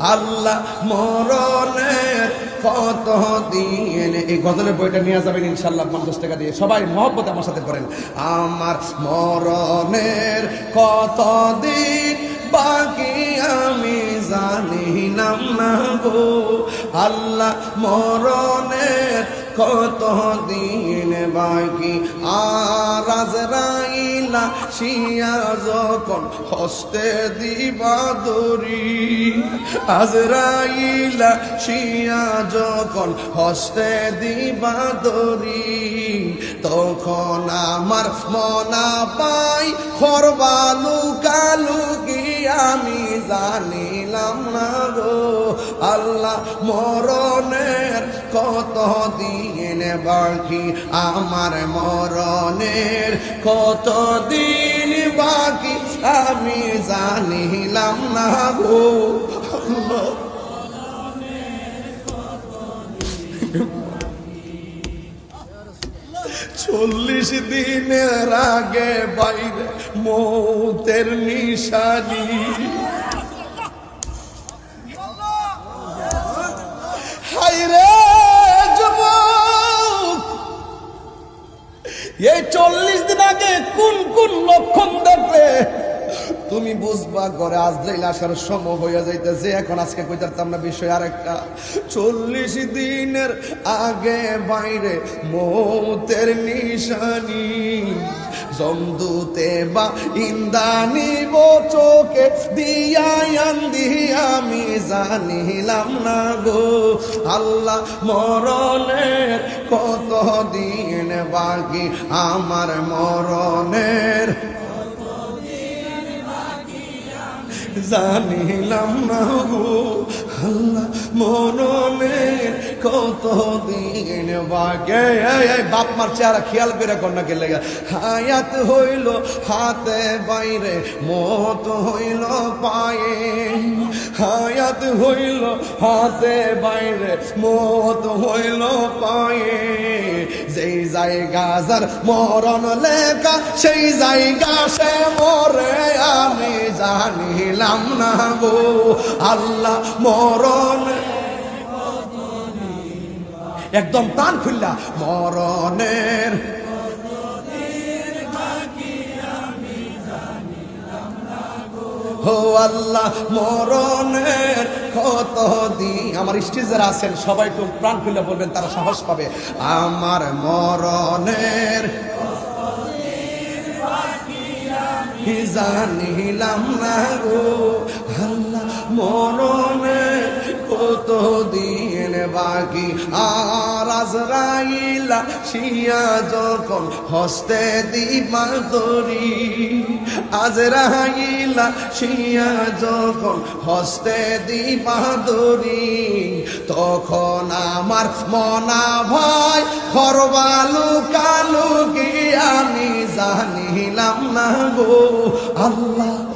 আল্লাহ মরণের কত দিন? এই গজলের বইটা নিয়ে যাবেন ইনশাল্লাহ পঞ্চাশ টাকা দিয়ে। সবাই মহব্বত আমার সাথে করেন। আমার মরণের কত দিন বাকি আমি জানিলাম না গো আল্লাহ মরণের কত দিন বাকি? আর আজরাইলা শিয়া যখন হস্তে দিবা দরি। আজরাইলা শিয়া যখন হস্তে দিবা দরি। তখন আমার মনা পাই খরবালু কালু কি আমি জানিলাম না গো। আল্লাহ মরণের কত দিন বাকি? আমার মরণের কত দিন বাকি? আমি জানিলাম না গো। চল্লিশ দিনের আগে বাইরে মৌতের নিশানি। এই চল্লিশ দিন আগে কোন কোন লক্ষণ দেখলে? তুমি বুঝবা ঘরে আজরাইল আসার সময় হইয়া যাইতেছে, এখন আজকে কইতারতাম না বিষয় আরেকটা। চল্লিশ দিনের আগে বাইরে মৌতের নিশানি। জমদুতে বা ইন্দানি চোখে দিয়ায়ান দিয়া আমি জানিলাম না গো। আল্লাহ মরণের কত দিন বাকি, আমার মরণের জানিলাম না গো। আল্লাহ মরণের বাপ মার চেহারা খেয়াল করে কন্যা কে লেগে হায়াত হইল হাতে বাইরে, মত হইল পায়ে। হায়াত হইল হাতে বাইরে, মত হইল পায়ে। যেই জায়গা যার মরণ লেখা, সেই জায়গা সে মরে। আমি জানিলাম না গো, আল্লাহ মরণ একদম প্রাণ খুললা। মরণের হো আল্লাহ, মরণের কত দিন আমার স্টেজ আছেন, সবাই একটু প্রাণ খুলে বলবেন, তারা সাহস পাবে। আমার মরণের জানিলাম না গো? বাকি আর আজরাইলা শিয়া যখন হস্তে দিবা দরি আজরাইলা শিয়া যখন হস্তে দিবা দরি তখন আমার মনা ভয় খরবালু কালু কি আমি জানিলাম না গো আল্লাহ।